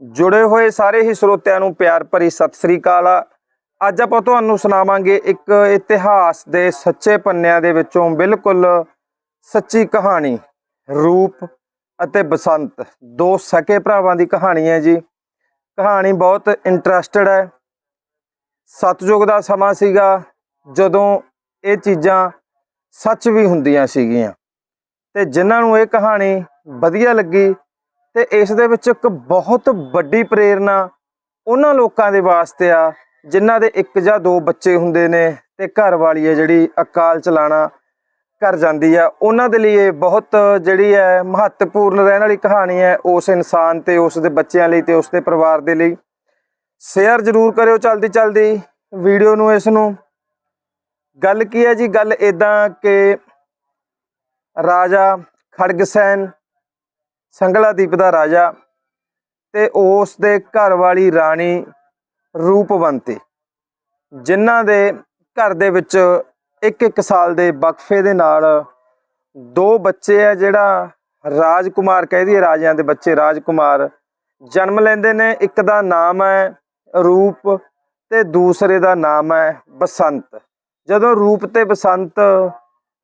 ਜੁੜੇ ਹੋਏ ਸਾਰੇ ਹੀ ਸਰੋਤਿਆਂ ਨੂੰ ਪਿਆਰ ਭਰੀ ਸਤਿ ਸ੍ਰੀ ਅਕਾਲ ਅੱਜ ਆਪਾਂ ਤੁਹਾਨੂੰ ਸੁਣਾਵਾਂਗੇ ਇੱਕ ਇਤਿਹਾਸ ਦੇ ਸੱਚੇ ਪੰਨਿਆਂ ਦੇ ਵਿੱਚੋਂ ਬਿਲਕੁਲ ਸੱਚੀ ਕਹਾਣੀ, ਰੂਪ ਅਤੇ ਬਸੰਤ। ਦੋ ਸਕੇ ਭਰਾਵਾਂ ਦੀ ਕਹਾਣੀ ਹੈ ਜੀ। ਕਹਾਣੀ ਬਹੁਤ ਇੰਟਰਸਟਡ ਹੈ। ਸਤਜੁਗ ਦਾ ਸਮਾਂ ਸੀਗਾ ਜਦੋਂ ਇਹ ਚੀਜ਼ਾਂ ਸੱਚ ਵੀ ਹੁੰਦੀਆਂ ਸੀਗੀਆਂ। ਤੇ ਜਿਨ੍ਹਾਂ ਨੂੰ ਇਹ ਕਹਾਣੀ ਵਧੀਆ ਲੱਗੀ ਤੇ ਇਸ ਦੇ ਵਿੱਚ ਇੱਕ ਬਹੁਤ ਵੱਡੀ ਪ੍ਰੇਰਣਾ ਉਹਨਾਂ ਲੋਕਾਂ ਦੇ ਵਾਸਤੇ ਆ, ਜਿਨ੍ਹਾਂ ਦੇ ਇੱਕ ਜਾਂ ਦੋ ਬੱਚੇ ਹੁੰਦੇ ਨੇ ਤੇ ਘਰ ਵਾਲੀ ਹੈ ਜਿਹੜੀ ਅਕਾਲ ਚਲਾਣਾ ਕਰ ਜਾਂਦੀ ਆ। ਉਹਨਾਂ ਦੇ ਲਈ ਇਹ ਬਹੁਤ ਜਿਹੜੀ ਹੈ ਮਹੱਤਵਪੂਰਨ ਰਹਿਣ ਵਾਲੀ ਕਹਾਣੀ ਹੈ ਉਸ ਇਨਸਾਨ ਤੇ, ਉਸ ਦੇ ਬੱਚਿਆਂ ਲਈ ਤੇ ਉਸ ਦੇ ਪਰਿਵਾਰ ਦੇ ਲਈ। ਸ਼ੇਅਰ ਜ਼ਰੂਰ ਕਰਿਓ ਚਲਦੀ ਚਲਦੀ ਵੀਡੀਓ ਨੂੰ, ਇਸ ਨੂੰ। ਗੱਲ ਕੀ ਹੈ ਜੀ? ਗੱਲ ਇਦਾਂ ਕਿ ਰਾਜਾ ਖੜਗਸੈਨ ਸੰਗਲਾਦੀਪ ਦਾ ਰਾਜਾ ਤੇ ਉਸ ਦੇ ਘਰ ਵਾਲੀ ਰਾਣੀ ਰੂਪਵੰਤੀ ਜਿਨ੍ਹਾਂ ਦੇ ਘਰ ਦੇ ਵਿੱਚ ਇੱਕ ਇੱਕ ਸਾਲ ਦੇ ਵਕਫੇ ਦੇ ਨਾਲ ਦੋ ਬੱਚੇ ਆ, ਜਿਹੜਾ ਰਾਜਕੁਮਾਰ ਕਹਿ ਦਈਏ, ਰਾਜਿਆਂ ਦੇ ਬੱਚੇ ਰਾਜਕੁਮਾਰ, ਜਨਮ ਲੈਂਦੇ ਨੇ, ਇੱਕ ਦਾ ਨਾਮ ਹੈ ਰੂਪ ਤੇ ਦੂਸਰੇ ਦਾ ਨਾਮ ਹੈ ਬਸੰਤ। ਜਦੋਂ ਰੂਪ ਤੇ ਬਸੰਤ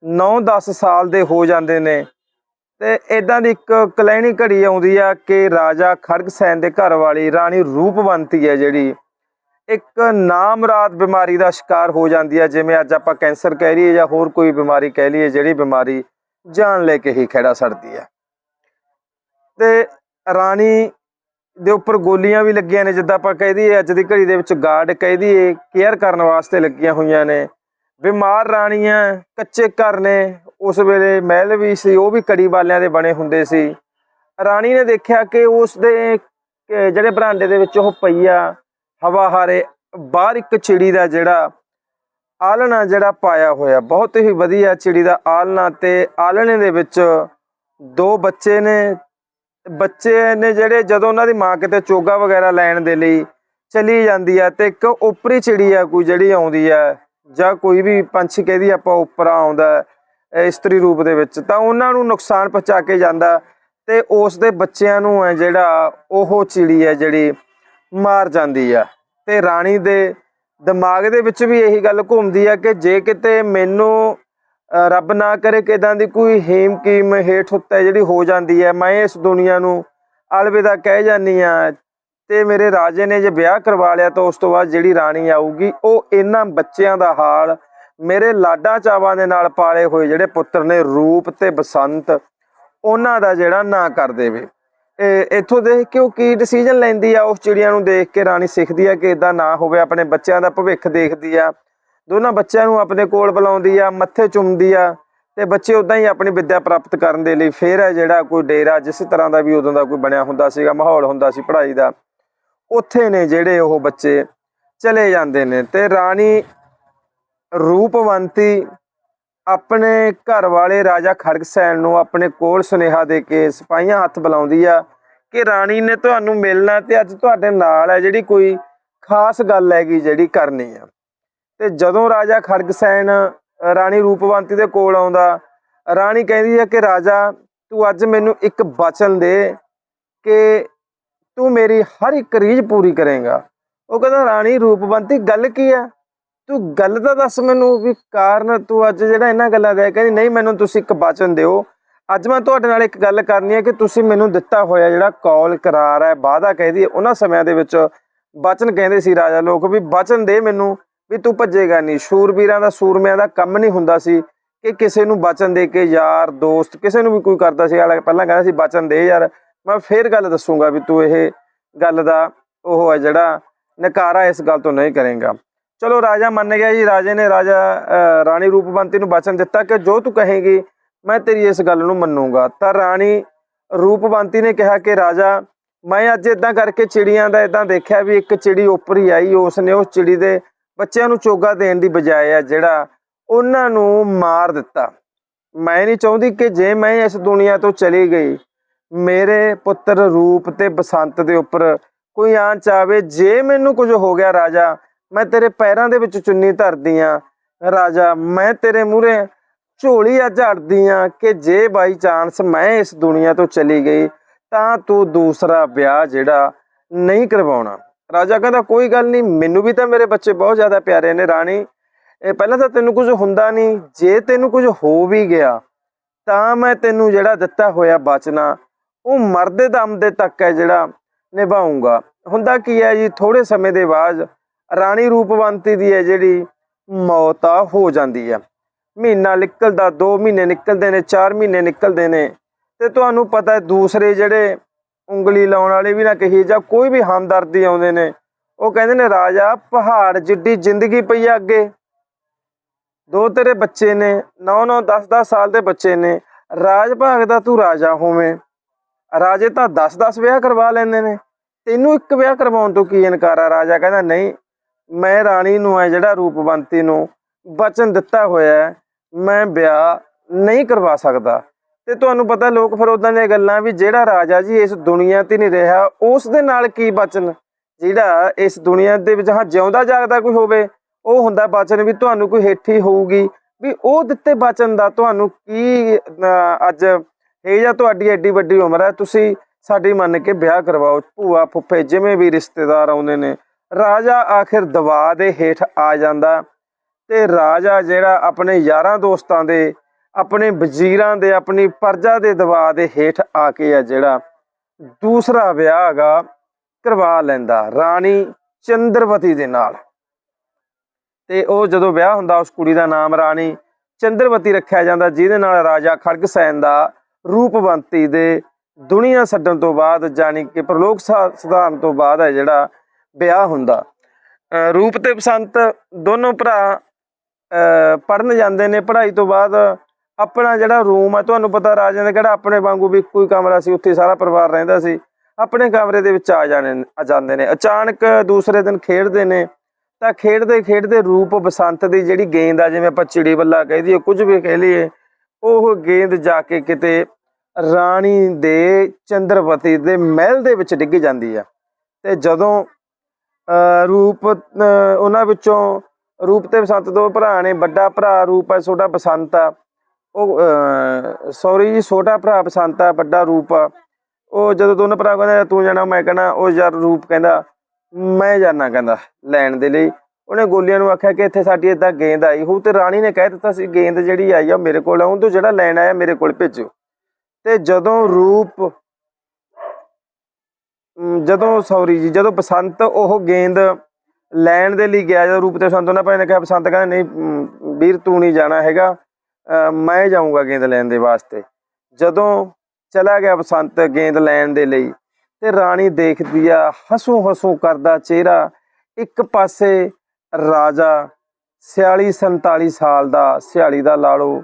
9-10 ਸਾਲ ਦੇ ਹੋ ਜਾਂਦੇ ਨੇ ਤੇ ਇਦਾਂ ਦੀ ਇੱਕ ਕਲੈਣੀ ਘੜੀ ਆਉਂਦੀ ਆ ਕਿ ਰਾਜਾ ਖੜਗਸੈਨ ਦੇ ਘਰ ਵਾਲੀ ਰਾਣੀ ਰੂਪਵੰਤੀ ਹੈ ਜਿਹੜੀ। ਇੱਕ ਨਾਮਰਾਦ ਬਿਮਾਰੀ ਦਾ ਸ਼ਿਕਾਰ ਹੋ ਜਾਂਦੀ ਹੈ ਜਿਵੇਂ ਅੱਜ ਆਪਾਂ ਕੈਂਸਰ ਕਹਿ ਲਈਏ ਜਾਂ ਹੋਰ ਕੋਈ ਬਿਮਾਰੀ ਕਹਿ ਲਈਏ, ਜਿਹੜੀ ਬਿਮਾਰੀ ਜਾਨ ਲੈ ਕੇ ਹੀ ਖੜਾ ਸੜਦੀ ਹੈ ਤੇ ਰਾਣੀ ਦੇ ਉੱਪਰ ਗੋਲੀਆਂ ਵੀ ਲੱਗੀਆਂ ਨੇ, ਜਿੱਦਾਂ ਆਪਾਂ ਕਹਿ ਦਈਏ, ਅੱਜ ਦੀ ਘੜੀ ਦੇ ਵਿੱਚ ਗਾਰਡ ਕਹਿ ਦਈਏ, ਕੇਅਰ ਕਰਨ ਵਾਸਤੇ ਲੱਗੀਆਂ ਹੋਈਆਂ ਨੇ। ਬਿਮਾਰ ਰਾਣੀਆਂ ਕੱਚੇ ਘਰ ਨੇ ਉਸ ਵੇਲੇ ਮਹਿਲ ਵੀ ਸੀ, ਉਹ ਵੀ ਕੜੀ ਵਾਲਿਆਂ ਦੇ ਬਣੇ ਹੁੰਦੇ ਸੀ। ਰਾਣੀ ਨੇ ਦੇਖਿਆ ਕਿ ਉਸ ਦੇ ਜਿਹੜੇ ਬਰਾਂਡੇ ਦੇ ਵਿੱਚ ਉਹ ਪਈ ਆ ਹਵਾ ਹਾਰੇ, ਬਾਹਰ ਇੱਕ ਚਿੜੀ ਦਾ ਜਿਹੜਾ ਆਲਣਾ ਜਿਹੜਾ ਪਾਇਆ ਹੋਇਆ, ਬਹੁਤ ਹੀ ਵਧੀਆ ਚਿੜੀ ਦਾ ਆਲਣਾ ਤੇ ਆਲਣੇ ਦੇ ਵਿੱਚ ਦੋ ਬੱਚੇ ਨੇ। ਬੱਚੇ ਨੇ ਜਿਹੜੇ ਜਦੋਂ ਉਹਨਾਂ ਦੀ ਮਾਂ ਕਿਤੇ ਚੋਗਾ ਵਗੈਰਾ ਲੈਣ ਦੇ ਲਈ ਚਲੀ ਜਾਂਦੀ ਆ ਤੇ ਇੱਕ ਉੱਪਰੀ ਚਿੜੀ ਆ ਕੋਈ ਜਿਹੜੀ ਆਉਂਦੀ ਆ, ਜਾਂ ਕੋਈ ਵੀ ਪੰਛੀ ਕਹਿਦੀ ਆਪਾਂ ਉੱਪਰ ਆਉਂਦਾ। ਇਸਤਰੀ ਰੂਪ ਦੇ ਵਿੱਚ, ਤਾਂ ਉਹਨਾਂ ਨੂੰ ਨੁਕਸਾਨ ਪਹੁੰਚਾ ਕੇ ਜਾਂਦਾ ਤੇ ਉਸ ਦੇ ਬੱਚਿਆਂ ਨੂੰ ਹੈ ਜਿਹੜਾ ਉਹ ਚਿੜੀ ਹੈ ਜਿਹੜੀ ਮਾਰ ਜਾਂਦੀ ਆ। ਤੇ ਰਾਣੀ ਦੇ ਦਿਮਾਗ ਦੇ ਵਿੱਚ ਵੀ ਇਹੀ ਗੱਲ ਘੁੰਮਦੀ ਆ ਕਿ ਜੇ ਕਿਤੇ ਮੈਨੂੰ ਰੱਬ ਨਾ ਕਰੇ ਕਿਦਾਂ ਦੀ ਕੋਈ ਹੀਮ ਕੀਮ ਹੇਠ ਉੱਤੇ ਜਿਹੜੀ ਹੋ ਜਾਂਦੀ ਹੈ ਮੈਂ ਇਸ ਦੁਨੀਆ ਨੂੰ ਅਲਵਿਦਾ ਕਹਿ ਜਾਨੀ ਆ, ਤੇ ਮੇਰੇ ਰਾਜੇ ਨੇ ਜੇ ਵਿਆਹ ਕਰਵਾ ਲਿਆ ਤਾਂ ਉਸ ਤੋਂ ਬਾਅਦ ਜਿਹੜੀ ਰਾਣੀ ਆਊਗੀ, ਉਹ ਇਹਨਾਂ ਬੱਚਿਆਂ ਦਾ ਹਾਲ ਮੇਰੇ ਲਾਡਾਂ ਚਾਵਾਂ ਦੇ ਨਾਲ ਪਾਲੇ ਹੋਏ ਜਿਹੜੇ ਪੁੱਤਰ ਨੇ ਰੂਪ ਤੇ ਬਸੰਤ, ਉਹਨਾਂ ਦਾ ਜਿਹੜਾ ਨਾ ਕਰ ਦੇਵੇ। ਇਹ ਇੱਥੋਂ ਦੇਖ ਕੇ ਉਹ ਕੀ ਡਿਸੀਜਨ ਲੈਂਦੀ ਆ? ਉਸ ਚਿੜੀਆਂ ਨੂੰ ਦੇਖ ਕੇ ਰਾਣੀ ਸਿੱਖਦੀ ਆ ਕਿ ਇਦਾਂ ਨਾ ਹੋਵੇ, ਆਪਣੇ ਬੱਚਿਆਂ ਦਾ ਭਵਿੱਖ ਦੇਖਦੀ ਆ। ਦੋਨਾਂ ਬੱਚਿਆਂ ਨੂੰ ਆਪਣੇ ਕੋਲ ਬੁਲਾਉਂਦੀ ਆ, ਮੱਥੇ ਚੁੰਮਦੀ ਆ ਤੇ ਬੱਚੇ ਉਦਾਂ ਹੀ ਆਪਣੀ ਵਿੱਦਿਆ ਪ੍ਰਾਪਤ ਕਰਨ ਦੇ ਲਈ ਫੇਰ ਹੈ ਜਿਹੜਾ ਕੋਈ ਡੇਰਾ, ਜਿਸ ਤਰ੍ਹਾਂ ਦਾ ਵੀ ਉਦੋਂ ਦਾ ਕੋਈ ਬਣਿਆ ਹੁੰਦਾ ਸੀਗਾ, ਮਾਹੌਲ ਹੁੰਦਾ ਸੀ ਪੜ੍ਹਾਈ ਦਾ, ਉੱਥੇ ਨੇ ਜਿਹੜੇ ਉਹ ਬੱਚੇ ਚਲੇ ਜਾਂਦੇ ਨੇ ਤੇ ਰਾਣੀ ਰੂਪਵੰਤੀ ਆਪਣੇ ਘਰ ਵਾਲੇ ਰਾਜਾ ਖੜਗਸੈਨ ਨੂੰ ਆਪਣੇ ਕੋਲ ਸੁਨੇਹਾ ਦੇ ਕੇ ਸਿਪਾਹੀਆਂ ਹੱਥ ਬੁਲਾਉਂਦੀ ਆ ਕਿ ਰਾਣੀ ਨੇ ਤੁਹਾਨੂੰ ਮਿਲਣਾ ਤੇ ਅੱਜ ਤੁਹਾਡੇ ਨਾਲ ਹੈ, ਜਿਹੜੀ ਕੋਈ ਖਾਸ ਗੱਲ ਹੈਗੀ ਜਿਹੜੀ ਕਰਨੀ ਆ। ਤੇ ਜਦੋਂ ਰਾਜਾ ਖੜਗਸੈਨ ਰਾਣੀ ਰੂਪਵੰਤੀ ਦੇ ਕੋਲ ਆਉਂਦਾ, ਰਾਣੀ ਕਹਿੰਦੀ ਹੈ ਕਿ ਰਾਜਾ, ਤੂੰ ਅੱਜ ਮੈਨੂੰ ਇੱਕ ਵਚਨ ਦੇ ਕਿ ਤੂੰ ਮੇਰੀ ਹਰ ਇੱਕ ਰੀਝ ਪੂਰੀ ਕਰੇਗਾ। ਉਹ ਕਹਿੰਦਾ, ਰਾਣੀ ਰੂਪਵੰਤੀ, ਗੱਲ ਕੀ ਹੈ ਤੂੰ ਗੱਲ ਤਾਂ ਦੱਸ ਮੈਨੂੰ ਵੀ ਕਾਰਨ ਤੂੰ ਅੱਜ ਜਿਹੜਾ ਇਹਨਾਂ ਗੱਲਾਂ ਦਾ ਹੈ। ਕਹਿੰਦੀ ਨਹੀਂ ਮੈਨੂੰ ਤੁਸੀਂ ਇੱਕ ਵਚਨ ਦਿਓ। ਅੱਜ ਮੈਂ ਤੁਹਾਡੇ ਨਾਲ ਇੱਕ ਗੱਲ ਕਰਨੀ ਹੈ ਕਿ ਤੁਸੀਂ ਮੈਨੂੰ ਦਿੱਤਾ ਹੋਇਆ ਜਿਹੜਾ ਕੌਲ ਕਰਾਰ ਹੈ ਵਾਅਦਾ ਕਹਿੰਦੀ ਹੈ, ਉਹਨਾਂ ਸਮਿਆਂ ਦੇ ਵਿੱਚ ਵਚਨ ਕਹਿੰਦੇ ਸੀ ਰਾਜਾ ਲੋਕ ਵੀ ਵਚਨ ਦੇ ਮੈਨੂੰ ਵੀ ਤੂੰ ਭੱਜੇਗਾ ਨਹੀਂ। ਸ਼ੂਰਬੀਰਾਂ ਦਾ ਸੂਰਮਿਆਂ ਦਾ ਕੰਮ ਨਹੀਂ ਹੁੰਦਾ ਸੀ ਕਿ ਕਿਸੇ ਨੂੰ ਵਚਨ ਦੇ ਕੇ ਯਾਰ ਦੋਸਤ ਕਿਸੇ ਨੂੰ ਵੀ ਕੋਈ ਕਰਦਾ ਸੀ। ਆਲਾ ਪਹਿਲਾਂ ਕਹਿੰਦਾ ਸੀ ਵਚਨ ਦੇ ਯਾਰ। ਮੈਂ ਫੇਰ ਗੱਲ ਦੱਸੂਗਾ ਵੀ ਤੂੰ ਇਹ ਗੱਲ ਦਾ ਉਹ ਹੈ ਜਿਹੜਾ ਨਕਾਰਾ ਇਸ ਗੱਲ ਤੋਂ ਨਹੀਂ ਕਰੇਗਾ। ਚਲੋ ਰਾਜਾ ਮੰਨ ਗਿਆ ਜੀ, ਰਾਜੇ ਨੇ ਰਾਜਾ ਰਾਣੀ ਰੂਪਵੰਤੀ ਨੂੰ ਬਚਨ ਦਿੱਤਾ ਕਿ ਜੋ ਤੂੰ ਕਹੇਗੀ, ਮੈਂ ਤੇਰੀ ਇਸ ਗੱਲ ਨੂੰ ਮੰਨੂਗਾ। ਤਾਂ ਰਾਣੀ ਰੂਪਵੰਤੀ ਨੇ ਕਿਹਾ ਕਿ ਰਾਜਾ, ਮੈਂ ਅੱਜ ਇਦਾਂ ਕਰਕੇ ਚਿੜੀਆਂ ਦਾ ਇਦਾਂ ਦੇਖਿਆ ਵੀ ਇੱਕ ਚਿੜੀ ਉੱਪਰ ਹੀ ਆਈ ਉਸ ਨੇ ਉਸ ਚਿੜੀ ਦੇ ਬੱਚਿਆਂ ਨੂੰ ਚੋਗਾ ਦੇਣ ਦੀ ਬਜਾਏ ਆ, ਜਿਹੜਾ ਉਹਨਾਂ ਨੂੰ ਮਾਰ ਦਿੱਤਾ। ਮੈਂ ਨਹੀਂ ਚਾਹੁੰਦੀ ਕਿ ਜੇ ਮੈਂ ਇਸ ਦੁਨੀਆ ਤੋਂ ਚਲੀ ਗਈ, ਮੇਰੇ ਪੁੱਤਰ ਰੂਪ ਤੇ ਬਸੰਤ ਦੇ ਉੱਪਰ ਕੋਈ ਆਂਚ ਆਵੇ ਜੇ ਮੈਨੂੰ ਕੁਝ ਹੋ ਗਿਆ ਰਾਜਾ ਮੈਂ ਤੇਰੇ ਪੈਰਾਂ ਦੇ ਵਿੱਚ ਚੁੰਨੀ ਧਰਦੀ ਆ। ਰਾਜਾ, ਮੈਂ ਤੇਰੇ ਮੂਹਰੇ ਝੋਲੀ ਅੱਜ ਅੜਦੀ ਆ ਕਿ ਜੇ ਬਾਈ ਚਾਂਸ ਮੈਂ ਇਸ ਦੁਨੀਆ ਤੋਂ ਚਲੀ ਗਈ, ਤਾਂ ਤੂੰ ਦੂਸਰਾ ਵਿਆਹ ਜਿਹੜਾ ਨਹੀਂ ਕਰਵਾਉਣਾ। ਰਾਜਾ ਕਹਿੰਦਾ, ਕੋਈ ਗੱਲ ਨਹੀਂ, ਮੈਨੂੰ ਵੀ ਤਾਂ ਮੇਰੇ ਬੱਚੇ ਬਹੁਤ ਜ਼ਿਆਦਾ ਪਿਆਰੇ ਨੇ ਰਾਣੀ। ਇਹ ਪਹਿਲਾਂ ਤਾਂ ਤੈਨੂੰ ਕੁਝ ਹੁੰਦਾ ਨਹੀਂ, ਜੇ ਤੈਨੂੰ ਕੁਝ ਹੋ ਵੀ ਗਿਆ, ਤਾਂ ਮੈਂ ਤੈਨੂੰ ਜਿਹੜਾ ਦਿੱਤਾ ਹੋਇਆ ਬਚਨਾ, ਉਹ ਮਰਦੇ ਦਮ ਦੇ ਤੱਕ ਹੈ ਜਿਹੜਾ ਨਿਭਾਉਂਗਾ ਹੁੰਦਾ ਕੀ ਹੈ ਜੀ ਥੋੜੇ ਸਮੇਂ ਦੇ ਬਾਅਦ ਰਾਣੀ ਰੂਪਵੰਤੀ ਦੀ ਹੈ ਜਿਹੜੀ ਮੌਤ ਆ, ਹੋ ਜਾਂਦੀ ਹੈ ਮਹੀਨਾ ਨਿਕਲਦਾ 2 ਮਹੀਨੇ ਨਿਕਲਦੇ ਨੇ 4 ਮਹੀਨੇ ਨਿਕਲਦੇ ਨੇ। ਤੇ ਤੁਹਾਨੂੰ ਪਤਾ ਹੈ, ਦੂਸਰੇ ਜਿਹੜੇ ਉਂਗਲੀ ਲਾਉਣ ਵਾਲੇ ਵੀ ਨਾ ਕਹੀ ਜਾਂ ਕੋਈ ਵੀ ਹਮਦਰਦੀ ਆਉਂਦੇ ਨੇ, ਉਹ ਕਹਿੰਦੇ ਨੇ, ਰਾਜਾ, ਪਹਾੜ ਜਿੱਡੀ ਜ਼ਿੰਦਗੀ ਪਈ ਆ ਅੱਗੇ। ਦੋ ਤੇਰੇ ਬੱਚੇ ਨੇ 9 9 10 10 ਸਾਲ ਦੇ ਬੱਚੇ ਨੇ। ਰਾਜ ਭਾਗ ਦਾ ਤੂੰ ਰਾਜਾ ਹੋਵੇਂ। ਰਾਜੇ ਤਾਂ 10 10 ਵਿਆਹ ਕਰਵਾ ਲੈਂਦੇ ਨੇ। ਤੈਨੂੰ ਇੱਕ ਵਿਆਹ ਕਰਵਾਉਣ ਤੋਂ ਕੀ ਇਨਕਾਰ ਆ? ਰਾਜਾ ਕਹਿੰਦਾ, ਨਹੀਂ ਮੈਂ ਰਾਣੀ ਨੂੰ ਹੈ ਜਿਹੜਾ ਰੂਪਵੰਤੀ ਨੂੰ ਵਚਨ ਦਿੱਤਾ ਹੋਇਆ ਹੈ, ਮੈਂ ਵਿਆਹ ਨਹੀਂ ਕਰਵਾ ਸਕਦਾ। ਤੇ ਤੁਹਾਨੂੰ ਪਤਾ ਲੋਕ ਫਿਰ ਉਦਾਂ ਦੀਆਂ ਗੱਲਾਂ ਵੀ ਜਿਹੜਾ ਰਾਜਾ ਜੀ ਇਸ ਦੁਨੀਆ ਤੇ ਨਹੀਂ ਰਿਹਾ, ਉਸ ਦੇ ਨਾਲ ਕੀ ਬਚਨ? ਜਿਹੜਾ ਇਸ ਦੁਨੀਆ ਦੇ ਵਿੱਚ ਹਾਂ ਜਿਉਂਦਾ ਜਾਗਦਾ ਕੋਈ ਹੋਵੇ, ਉਹ ਹੁੰਦਾ ਵਚਨ ਵੀ ਤੁਹਾਨੂੰ ਕੋਈ ਹੇਠੀ ਹੋਊਗੀ। ਵੀ ਉਹ ਦਿੱਤੇ ਬਚਨ ਦਾ ਤੁਹਾਨੂੰ ਕੀ ਅੱਜ ਇਹ ਜਾਂ ਤੁਹਾਡੀ ਐਡੀ ਵੱਡੀ ਉਮਰ ਹੈ, ਤੁਸੀਂ ਸਾਡੀ ਮੰਨ ਕੇ ਵਿਆਹ ਕਰਵਾਓ, ਭੂਆ ਫੁੱਫੇ ਜਿਵੇਂ ਵੀ ਰਿਸ਼ਤੇਦਾਰ ਆਉਂਦੇ ਨੇ ਰਾਜਾ ਆਖਿਰ ਦਵਾ ਦੇ ਹੇਠ ਆ ਜਾਂਦਾ ਤੇ ਰਾਜਾ ਜਿਹੜਾ ਆਪਣੇ ਯਾਰਾਂ ਦੋਸਤਾਂ ਦੇ, ਆਪਣੇ ਵਜ਼ੀਰਾਂ ਦੇ, ਆਪਣੀ ਪਰਜਾ ਦੇ ਦਬਾਅ ਦੇ ਹੇਠ ਆ ਕੇ ਆ ਜਿਹੜਾ ਦੂਸਰਾ ਵਿਆਹ ਹੈਗਾ ਕਰਵਾ ਲੈਂਦਾ ਰਾਣੀ ਚੰਦਰਵਤੀ ਦੇ ਨਾਲ। ਤੇ ਉਹ ਜਦੋਂ ਵਿਆਹ ਹੁੰਦਾ ਉਸ ਕੁੜੀ ਦਾ ਨਾਮ ਰਾਣੀ ਚੰਦਰਵਤੀ ਰੱਖਿਆ ਜਾਂਦਾ ਜਿਹਦੇ ਨਾਲ ਰਾਜਾ ਖੜਗਸੈਨ ਦਾ ਰੂਪਵੰਤੀ ਦੇ ਦੁਨੀਆ ਛੱਡਣ ਤੋਂ ਬਾਅਦ ਜਾਨੀ ਕਿ ਪ੍ਰਲੋਕ ਸਾ- ਤੋਂ ਬਾਅਦ ਹੈ ਜਿਹੜਾ ਵਿਆਹ ਹੁੰਦਾ। ਰੂਪ ਤੇ ਬਸੰਤ ਦੋਨੋਂ ਭਰਾ ਪੜਨ ਜਾਂਦੇ ਨੇ। ਪੜ੍ਹਾਈ ਤੋਂ ਬਾਅਦ ਆਪਣਾ ਜਿਹੜਾ ਰੂਮ ਆ, ਤੁਹਾਨੂੰ ਪਤਾ ਰਾਜਿਆਂ ਦਾ ਕਿਹੜਾ ਆਪਣੇ ਵਾਂਗੂ ਵੀ ਕੋਈ ਕਮਰਾ ਸੀ, ਉੱਥੇ ਸਾਰਾ ਪਰਿਵਾਰ ਰਹਿੰਦਾ ਸੀ। ਆਪਣੇ ਕਮਰੇ ਦੇ ਵਿੱਚ ਆ ਜਾਣੇ ਆ ਜਾਂਦੇ ਨੇ। ਅਚਾਨਕ ਦੂਸਰੇ ਦਿਨ ਖੇਡਦੇ ਨੇ, ਤਾਂ ਖੇਡਦੇ ਖੇਡਦੇ ਰੂਪ ਬਸੰਤ ਦੀ ਜਿਹੜੀ ਗੇਂਦ ਆ, ਜਿਵੇਂ ਆਪਾਂ ਚਿੜੀ ਬੱਲਾ ਕਹਿ ਦਈਏ, ਕੁਝ ਵੀ ਕਹਿ ਲਈਏ, ਉਹ ਗੇਂਦ ਜਾ ਕੇ ਕਿਤੇ ਰਾਣੀ ਦੇ ਚੰਦਰਪਤੀ ਦੇ ਮਹਿਲ ਦੇ ਵਿੱਚ ਡਿੱਗ ਜਾਂਦੀ ਆ। ਤੇ ਜਦੋਂ ਰੂਪ ਉਹਨਾਂ ਵਿੱਚੋਂ ਰੂਪ ਤੇ ਬਸੰਤ ਦੋ ਭਰਾ ਨੇ, ਵੱਡਾ ਭਰਾ ਰੂਪ ਹੈ, ਛੋਟਾ ਬਸੰਤ ਆ। ਉਹ ਸੌਰੀ ਜੀ, ਛੋਟਾ ਭਰਾ ਬਸੰਤ ਆ, ਵੱਡਾ ਰੂਪ ਆ। ਉਹ ਜਦੋਂ ਦੋਨੋਂ ਭਰਾ ਕਹਿੰਦੇ ਤੂੰ ਜਾਣਾ? ਮੈਂ ਕਹਿਣਾ, ਉਹ ਯਾਰ ਰੂਪ ਕਹਿੰਦਾ, ਮੈਂ ਜਾਣਾ ਕਹਿੰਦਾ ਲੈਣ ਦੇ ਲਈ। ਉਹਨੇ ਗੋਲੀਆਂ ਨੂੰ ਆਖਿਆ ਕਿ ਇੱਥੇ ਸਾਡੀ ਇਦਾਂ ਗੇਂਦ ਆਈ। ਹੋ ਤੇ ਰਾਣੀ ਨੇ ਕਹਿ ਦਿੱਤਾ ਸੀ, ਗੇਂਦ ਜਿਹੜੀ ਆਈ ਆ ਮੇਰੇ ਕੋਲ ਆ ਉਹ ਤੋਂ ਜਿਹੜਾ ਲੈਣ ਆਇਆ, ਮੇਰੇ ਕੋਲ ਭੇਜੋ। ਤੇ ਜਦੋਂ ਰੂਪ ਜਦੋਂ ਸੌਰੀ ਜੀ, ਜਦੋਂ ਬਸੰਤ ਉਹ ਗੇਂਦ ਲੈਣ ਦੇ ਲਈ ਗਿਆ, ਜਦੋਂ ਰੂਪ ਤੇ ਬਸੰਤ, ਉਹਨਾਂ ਭਾਈ ਨੇ ਕਿਹਾ, ਬਸੰਤ ਕਹਿੰਦਾ, ਨਹੀਂ ਵੀਰ, ਤੂੰ ਨਹੀਂ ਜਾਣਾ ਹੈਗਾ। ਮੈਂ ਜਾਊਂਗਾ ਗੇਂਦ ਲੈਣ ਦੇ ਵਾਸਤੇ। ਜਦੋਂ ਚਲਾ ਗਿਆ ਬਸੰਤ ਗੇਂਦ ਲੈਣ ਦੇ ਲਈ, ਤੇ ਰਾਣੀ ਦੇਖਦੀ ਆ, ਹਸੂ ਹਸੂ ਕਰਦਾ ਚਿਹਰਾ। ਇੱਕ ਪਾਸੇ ਰਾਜਾ 46 47 ਸਾਲ ਦਾ 46 ਦਾ ਲਾ ਲਓ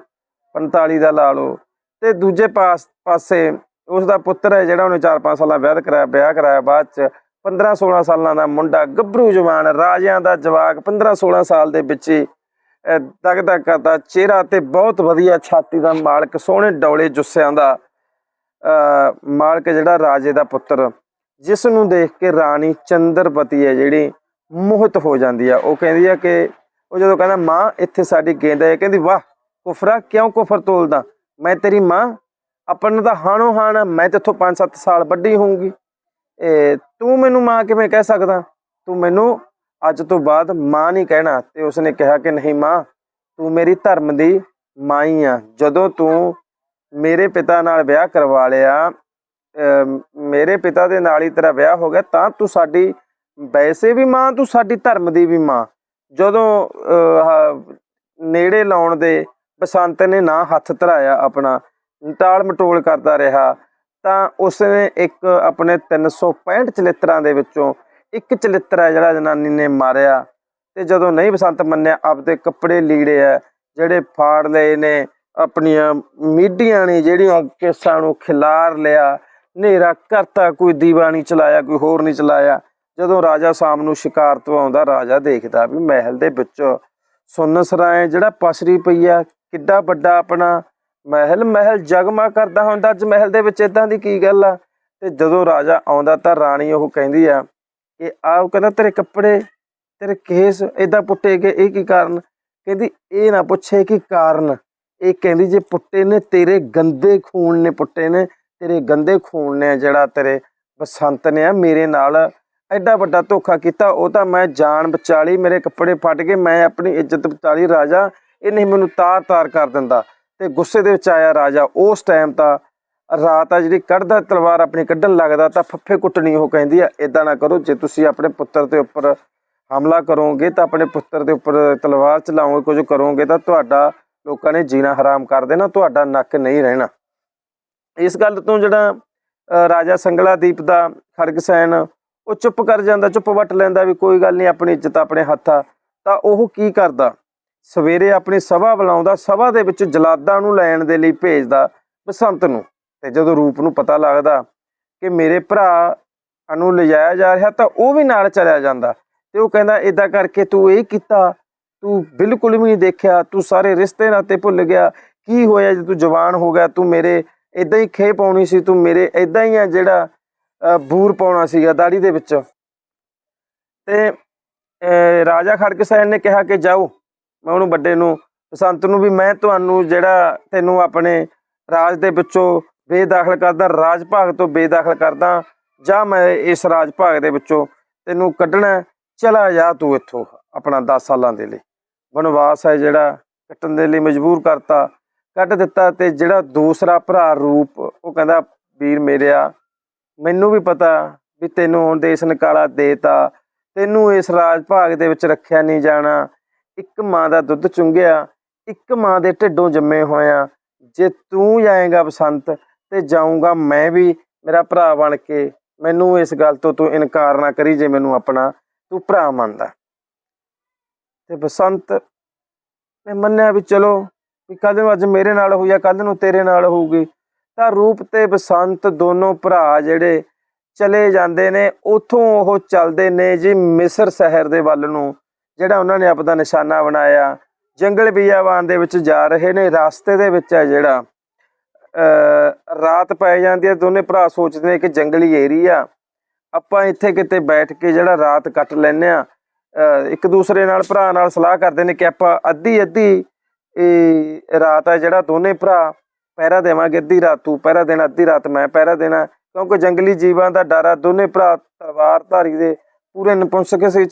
45 ਦਾ ਲਾ ਲਓ, ਤੇ ਦੂਜੇ ਪਾਸ, ਪਾਸੇ ਉਸ ਦਾ ਪੁੱਤਰ ਹੈ ਜਿਹੜਾ ਉਹਨੇ 4-5 ਸਾਲਾਂ ਵਿਆਹ ਕਰਾਇਆ ਵਿਆਹ ਕਰਾਇਆ ਬਾਅਦ ਚ। 15-16 ਸਾਲਾਂ ਦਾ ਮੁੰਡਾ ਗੱਭਰੂ ਜਵਾਨ ਰਾਜਿਆਂ ਦਾ ਜਵਾਕ 15-16 ਸਾਲ ਦੇ ਵਿੱਚ ਹੀ ਦਗ ਦਗ ਕਰਦਾ ਚਿਹਰਾ ਤੇ ਬਹੁਤ ਵਧੀਆ ਛਾਤੀ ਦਾ ਮਾਲਕ ਸੋਹਣੇ ਡੌਲੇ ਜੁੱਸਿਆਂ ਦਾ ਅਹ, ਮਾਲਕ ਜਿਹੜਾ ਰਾਜੇ ਦਾ ਪੁੱਤਰ। ਜਿਸ ਨੂੰ ਦੇਖ ਕੇ ਰਾਣੀ ਚੰਦਰਪਤੀ ਹੈ ਜਿਹੜੀ ਮੋਹਿਤ ਹੋ ਜਾਂਦੀ ਆ। ਉਹ ਕਹਿੰਦੀ ਆ ਕਿ ਉਹ ਜਦੋਂ ਕਹਿੰਦਾ ਮਾਂ ਇੱਥੇ ਸਾਡੀ ਗੇਂਦ ਹੈ। ਕਹਿੰਦੀ ਵਾਹ ਕੁਫਰਾ ਕਿਉਂ ਕੁਫਰ ਤੋਲਦਾ? ਮੈਂ ਤੇਰੀ ਮਾਂ ਆਪਣ ਦਾ ਹਾਣੋ ਹਾਣ ਮੈਂ ਤੇਥੋਂ 5-7 ਸਾਲ ਵੱਡੀ ਹੋਊਂਗੀ। ਇਹ ਤੂੰ ਮੈਨੂੰ ਮਾਂ ਕਿਵੇਂ ਕਹਿ ਸਕਦਾ? ਤੂੰ ਮੈਨੂੰ ਅੱਜ ਤੋਂ ਬਾਅਦ ਮਾਂ ਨਹੀਂ ਕਹਿਣਾ, ਤੇ ਉਸਨੇ ਕਿਹਾ ਕਿ ਨਹੀਂ ਮਾਂ, ਤੂੰ ਮੇਰੀ ਧਰਮ ਦੀ ਮਾਂ ਹੀ ਆ। ਜਦੋਂ ਤੂੰ ਮੇਰੇ ਪਿਤਾ ਨਾਲ ਵਿਆਹ ਕਰਵਾ ਲਿਆ ਮੇਰੇ ਪਿਤਾ ਦੇ ਨਾਲ ਹੀ ਤੇਰਾ ਵਿਆਹ ਹੋ ਗਿਆ, ਤਾਂ ਤੂੰ ਸਾਡੀ ਵੈਸੇ ਵੀ ਮਾਂ, ਤੂੰ ਸਾਡੀ ਧਰਮ ਦੀ ਵੀ ਮਾਂ। ਜਦੋਂ ਨੇੜੇ ਲਾਉਣ ਦੇ ਬਸੰਤ ਨੇ ਨਾ ਹੱਥ ਧਰਾਇਆ ਆਪਣਾ ਟਾਲ ਮਟੋਲ ਕਰਦਾ ਰਿਹਾ, ਤਾਂ ਉਸਨੇ ਇੱਕ ਆਪਣੇ 365 ਚਲਿੱਤਰਾਂ ਦੇ ਵਿੱਚੋਂ ਇੱਕ ਚਲਿੱਤਰ ਹੈ ਜਿਹੜਾ ਜਨਾਨੀ ਨੇ ਮਾਰਿਆ ਤੇ ਜਦੋਂ ਨਹੀਂ ਬਸੰਤ ਮੰਨਿਆ, ਆਪਦੇ ਕੱਪੜੇ ਲੀੜੇ ਆ ਜਿਹੜੇ ਫਾੜ ਲਏ ਨੇ, ਆਪਣੀਆਂ ਮੀਡੀਆਂ ਨੇ ਜਿਹੜੀਆਂ ਕੇਸਾਂ ਨੂੰ ਖਿਲਾਰ ਲਿਆ, ਹਨੇਰਾ ਕਰਤਾ, ਕੋਈ ਦੀਵਾ ਨਹੀਂ ਚਲਾਇਆ, ਕੋਈ ਹੋਰ ਨਹੀਂ ਚਲਾਇਆ, ਜਦੋਂ ਰਾਜਾ ਸ਼ਾਮ ਨੂੰ ਸ਼ਿਕਾਰ ਤੋਂ ਆਉਂਦਾ ਰਾਜਾ ਦੇਖਦਾ ਵੀ ਮਹਿਲ ਦੇ ਵਿੱਚ ਸੁੰਨਸਰਾਏ ਜਿਹੜਾ ਪਸਰੀ ਪਈ ਆ ਕਿੱਡਾ ਵੱਡਾ ਆਪਣਾ ਮਹਿਲ ਮਹਿਲ ਜਗਮਾ ਕਰਦਾ ਹੁੰਦਾ। ਅੱਜ ਮਹਿਲ ਦੇ ਵਿੱਚ ਇਦਾਂ ਦੀ ਕੀ ਗੱਲ ਆ? ਤੇ ਜਦੋਂ ਰਾਜਾ ਆਉਂਦਾ ਤਾਂ ਰਾਣੀ ਉਹ ਕਹਿੰਦੀ ਆ ਕਿ ਆਹ ਕਹਿੰਦਾ, ਤੇਰੇ ਕੱਪੜੇ, ਤੇਰੇ ਕੇਸ ਇਦਾਂ ਪੁੱਟੇ ਗਏ, ਇਹ ਕੀ ਕਾਰਨ? ਕਹਿੰਦੀ, ਇਹ ਨਾ ਪੁੱਛੇ ਕੀ ਕਾਰਨ? ਇਹ ਕਹਿੰਦੀ, ਜੇ ਪੁੱਟੇ ਨੇ, ਤੇਰੇ ਗੰਦੇ ਖੂਨ ਨੇ ਪੁੱਟੇ ਨੇ, ਤੇਰੇ ਗੰਦੇ ਖੂਨ ਨੇ ਜਿਹੜਾ ਤੇਰੇ ਬਸੰਤ ਨੇ ਆ, ਮੇਰੇ ਨਾਲ ਐਡਾ ਵੱਡਾ ਧੋਖਾ ਕੀਤਾ, ਉਹ ਤਾਂ ਮੈਂ ਜਾਨ ਬਚਾਲੀ ਮੇਰੇ ਕੱਪੜੇ ਫਟ ਗਏ, ਮੈਂ ਆਪਣੀ ਇੱਜ਼ਤ ਬਚਾਲੀ ਰਾਜਾ, ਇਹ ਨਹੀਂ ਮੈਨੂੰ ਤਾਰ-ਤਾਰ ਕਰ ਦਿੰਦਾ। ਤੇ ਗੁੱਸੇ ਦੇ ਵਿੱਚ ਆਇਆ ਰਾਜਾ, ਉਸ ਟਾਈਮ ਤਾਂ ਰਾਤ ਆ ਜਿਹੜੀ ਕੱਢਦਾ ਤਲਵਾਰ ਆਪਣੀ ਕੱਢਣ ਲੱਗਦਾ ਤਾਂ ਫੱਫੇ ਕੁੱਟਣੀ ਉਹ ਕਹਿੰਦੀ ਆ ਇਦਾਂ ਨਾ ਕਰੋ, ਜੇ ਤੁਸੀਂ ਆਪਣੇ ਪੁੱਤਰ ਦੇ ਉੱਪਰ ਹਮਲਾ ਕਰੋਗੇ ਤਾਂ ਆਪਣੇ ਪੁੱਤਰ ਦੇ ਉੱਪਰ ਤਲਵਾਰ ਚਲਾਓਗੇ, ਕੁਝ ਕਰੋਗੇ ਤਾਂ ਤੁਹਾਡਾ ਲੋਕਾਂ ਨੇ ਜੀਣਾ ਹਰਾਮ ਕਰ ਦੇਣਾ, ਤੁਹਾਡਾ ਨੱਕ ਨਹੀਂ ਰਹਿਣਾ। ਇਸ ਗੱਲ ਤੋਂ ਜਿਹੜਾ ਰਾਜਾ ਸੰਗਲਾਦੀਪ ਦਾ ਖੜਗਸੈਨ ਉਹ ਚੁੱਪ ਕਰ ਜਾਂਦਾ, ਚੁੱਪ ਵੱਟ ਲੈਂਦਾ ਵੀ ਕੋਈ ਗੱਲ ਨਹੀਂ, ਆਪਣੀ ਇੱਜ਼ਤ ਆਪਣੇ ਹੱਥ ਆ ਤਾਂ ਉਹ ਕੀ ਕਰਦਾ? ਸਵੇਰੇ ਆਪਣੀ ਸਭਾ ਬੁਲਾਉਂਦਾ ਸਭਾ ਦੇ ਵਿੱਚ ਜਲਾਦਾਂ ਨੂੰ ਲੈਣ ਦੇ ਲਈ ਭੇਜਦਾ ਬਸੰਤ ਨੂੰ। ਤੇ ਜਦੋਂ ਰੂਪ ਨੂੰ ਪਤਾ ਲੱਗਦਾ ਕਿ ਮੇਰੇ ਭਰਾ ਨੂੰ ਲਿਜਾਇਆ ਜਾ ਰਿਹਾ ਤਾਂ ਉਹ ਵੀ ਨਾਲ ਚਲਿਆ ਜਾਂਦਾ। ਤੇ ਉਹ ਕਹਿੰਦਾ ਇਦਾਂ ਕਰਕੇ ਤੂੰ ਇਹ ਕੀਤਾ ਤੂੰ ਬਿਲਕੁਲ ਵੀ ਨਹੀਂ ਦੇਖਿਆ ਤੂੰ ਸਾਰੇ ਰਿਸ਼ਤੇ ਨਾਤੇ ਭੁੱਲ ਗਿਆ। ਕੀ ਹੋਇਆ ਜੇ ਤੂੰ ਜਵਾਨ ਹੋ ਗਿਆ? ਤੂੰ ਮੇਰੇ ਇਦਾਂ ਹੀ ਖੇ ਪਾਉਣੀ ਸੀ ਤੂੰ ਮੇਰੇ ਇਦਾਂ ਹੀ ਆ ਜਿਹੜਾ ਅ, ਬੂਰ ਪਾਉਣਾ ਸੀਗਾ ਦਾੜੀ ਦੇ ਵਿੱਚ। ਤੇ ਅ, ਰਾਜਾ ਸਾਹਿਬ ਨੇ ਕਿਹਾ ਕਿ ਜਾਓ ਮੈਂ ਉਹਨੂੰ ਵੱਡੇ ਨੂੰ ਬਸੰਤ ਨੂੰ ਵੀ ਮੈਂ ਤੁਹਾਨੂੰ ਜਿਹੜਾ ਤੈਨੂੰ ਆਪਣੇ ਰਾਜ ਦੇ ਵਿੱਚੋਂ ਬੇਦਾਖਲ ਕਰਦਾ ਰਾਜ ਭਾਗ ਤੋਂ ਬੇਦਾਖਲ ਕਰਦਾ, ਜਾਂ ਮੈਂ ਇਸ ਰਾਜ ਭਾਗ ਦੇ ਵਿੱਚੋਂ ਤੈਨੂੰ ਕੱਢਣਾ ਚਲਾ ਜਾ ਤੂੰ ਇੱਥੋਂ ਆਪਣਾ 10 ਸਾਲਾਂ ਦੇ ਲਈ। ਵਨਵਾਸ ਹੈ ਜਿਹੜਾ, ਕੱਟਣ ਦੇ ਲਈ ਮਜਬੂਰ ਕਰਤਾ, ਕੱਢ ਦਿੱਤਾ ਤੇ ਜਿਹੜਾ ਦੂਸਰਾ ਭਰਾ ਰੂਪ, ਉਹ ਕਹਿੰਦਾ, ਵੀਰ ਮੇਰਿਆ ਮੈਨੂੰ ਵੀ ਪਤਾ ਵੀ ਤੈਨੂੰ ਹੁਣ ਦੇਸ਼ ਨਿਕਾਲਾ ਦੇਤਾ, ਤੈਨੂੰ ਇਸ ਰਾਜ ਭਾਗ ਦੇ ਵਿੱਚ ਰੱਖਿਆ ਨਹੀਂ ਜਾਣਾ ਇੱਕ ਮਾਂ ਦਾ ਦੁੱਧ ਚੁੰਗਿਆ, ਇੱਕ ਮਾਂ ਦੇ ਢਿੱਡੋਂ ਜੰਮੇ ਹੋਇਆ। ਜੇ ਤੂੰ ਜਾਏਗਾ ਬਸੰਤ ਤੇ ਜਾਊਂਗਾ ਮੈਂ ਵੀ ਮੇਰਾ ਭਰਾ ਬਣ ਕੇ, ਮੈਨੂੰ ਇਸ ਗੱਲ ਤੋਂ ਤੂੰ ਇਨਕਾਰ ਨਾ ਕਰੀ ਜੇ ਮੈਨੂੰ ਆਪਣਾ ਤੂੰ ਭਰਾ ਮੰਨਦਾ। ਤੇ ਬਸੰਤ ਨੇ ਮੰਨਿਆ ਵੀ ਚਲੋ, ਵੀ ਕੱਲ ਨੂੰ ਅੱਜ ਮੇਰੇ ਨਾਲ ਹੋਈ ਆ ਕੱਲ ਨੂੰ ਤੇਰੇ ਨਾਲ ਹੋਊਗੀ, ਤਾਂ ਰੂਪ ਤੇ ਬਸੰਤ ਦੋਨੋਂ ਭਰਾ ਜਿਹੜੇ ਚਲੇ ਜਾਂਦੇ ਨੇ, ਉਥੋਂ ਉਹ ਚੱਲਦੇ ਨੇ ਜੀ ਮਿਸਰ ਸ਼ਹਿਰ ਦੇ ਵੱਲ ਨੂੰ। ਜਿਹੜਾ ਉਹਨਾਂ ਨੇ ਆਪਦਾ ਨਿਸ਼ਾਨਾ ਬਣਾਇਆ, ਜੰਗਲ ਬਿਆਬਾਨ ਦੇ ਵਿੱਚ ਜਾ ਰਹੇ ਨੇ, ਰਸਤੇ ਦੇ ਵਿੱਚ ਹੈ ਜਿਹੜਾ। ਰਾਤ ਪੈ ਜਾਂਦੀ ਹੈ, ਦੋਨੇ ਭਰਾ ਸੋਚਦੇ ਨੇ ਕਿ ਜੰਗਲੀ ਏਰੀਆ ਆਪਾਂ ਇੱਥੇ ਕਿਤੇ ਬੈਠ ਕੇ ਜਿਹੜਾ ਰਾਤ ਕੱਟ ਲੈਨੇ ਆ ਇੱਕ ਦੂਸਰੇ ਨਾਲ, ਭਰਾ ਨਾਲ ਸਲਾਹ ਕਰਦੇ ਨੇ ਕਿ ਆਪਾਂ ਅੱਧੀ ਅੱਧੀ ਇਹ ਰਾਤ ਹੈ ਜਿਹੜਾ ਦੋਨੇ ਭਰਾ ਪਹਿਰਾ ਦੇਵਾਂਗੇ, ਅੱਧੀ ਰਾਤ ਤੂੰ ਪਹਿਰਾ ਦੇਣਾ, ਅੱਧੀ ਰਾਤ ਮੈਂ ਪਹਿਰਾ ਦੇਣਾ। ਕਿਉਂਕਿ ਜੰਗਲੀ ਜੀਵਾਂ ਦਾ ਡਰ ਆ, ਦੋਨੇ ਭਰਾ ਤਲਵਾਰ ਧਾਰੀ ਦੇ ਪੂਰੇ ਨਪੁੰਸਕ ਸੀ